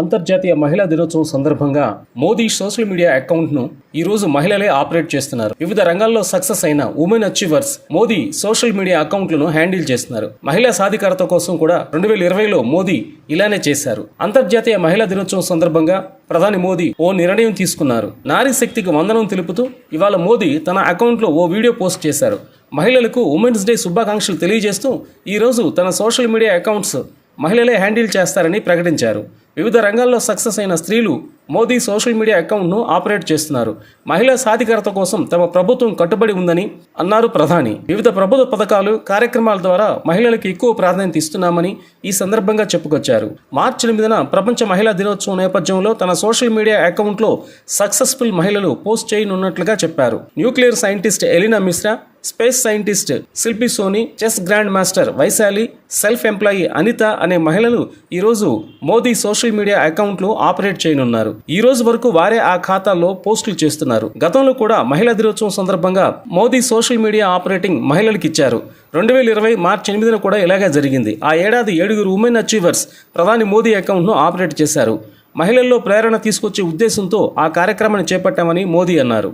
అంతర్జాతీయ మహిళా దినోత్సవం సందర్భంగా మోదీ సోషల్ మీడియా అకౌంట్ను ఈ రోజు మహిళలే ఆపరేట్ చేస్తున్నారు. వివిధ రంగాల్లో సక్సెస్ అయిన women achievers Modi social media అకౌంట్లను హ్యాండిల్ చేస్తున్నారు. మహిళా సాధికారత కోసం కూడా రెండు వేల ఇరవైలో మోదీ ఇలానే చేశారు. అంతర్జాతీయ మహిళా దినోత్సవం సందర్భంగా ప్రధాని మోదీ ఓ నిర్ణయం తీసుకున్నారు. నారీ శక్తికి వందనం తెలుపుతూ ఇవాళ మోదీ తన అకౌంట్లో ఓ వీడియో పోస్ట్ చేశారు. మహిళలకు ఉమెన్స్ డే శుభాకాంక్షలు తెలియజేస్తూ ఈరోజు తన సోషల్ మీడియా అకౌంట్స్ మహిళలే హ్యాండిల్ చేస్తారని ప్రకటించారు. వివిధ రంగాల్లో సక్సెస్ అయిన స్త్రీలు మోదీ సోషల్ మీడియా అకౌంట్ను ఆపరేట్ చేస్తున్నారు. మహిళా సాధికారత కోసం తమ ప్రభుత్వం కట్టుబడి ఉందని అన్నారు ప్రధాని. వివిధ ప్రభుత్వ పథకాలు కార్యక్రమాల ద్వారా మహిళలకు ఎక్కువ ప్రాధాన్యత ఇస్తున్నామని ఈ సందర్భంగా చెప్పుకొచ్చారు. మార్చి ఎనిమిదిన ప్రపంచ మహిళా దినోత్సవం నేపథ్యంలో తన సోషల్ మీడియా అకౌంట్లో సక్సెస్ఫుల్ మహిళలు పోస్ట్ చేయనున్నట్లుగా చెప్పారు. Nuclear scientist Elina Mishra space scientist Shilpi Soni chess grand master Vaishali self employee Anita అనే మహిళలు ఈరోజు మోదీ సోషల్ మీడియా అకౌంట్లు ఆపరేట్ చేయనున్నారు. ఈ రోజు వరకు వారే ఆ ఖాతాల్లో పోస్టులు చేస్తున్నారు. గతంలో కూడా మహిళా దినోత్సవం సందర్భంగా మోదీ సోషల్ మీడియా ఆపరేటింగ్ మహిళలకు ఇచ్చారు. రెండు వేల ఇరవై మార్చి ఎనిమిదిన కూడా ఇలాగే జరిగింది. ఆ ఏడాది ఏడుగురు ఉమెన్ అచీవర్స్ ప్రధాని మోదీ అకౌంట్ను ఆపరేట్ చేశారు. మహిళల్లో ప్రేరణ తీసుకొచ్చే ఉద్దేశంతో ఆ కార్యక్రమాన్ని చేపట్టామని మోదీ అన్నారు.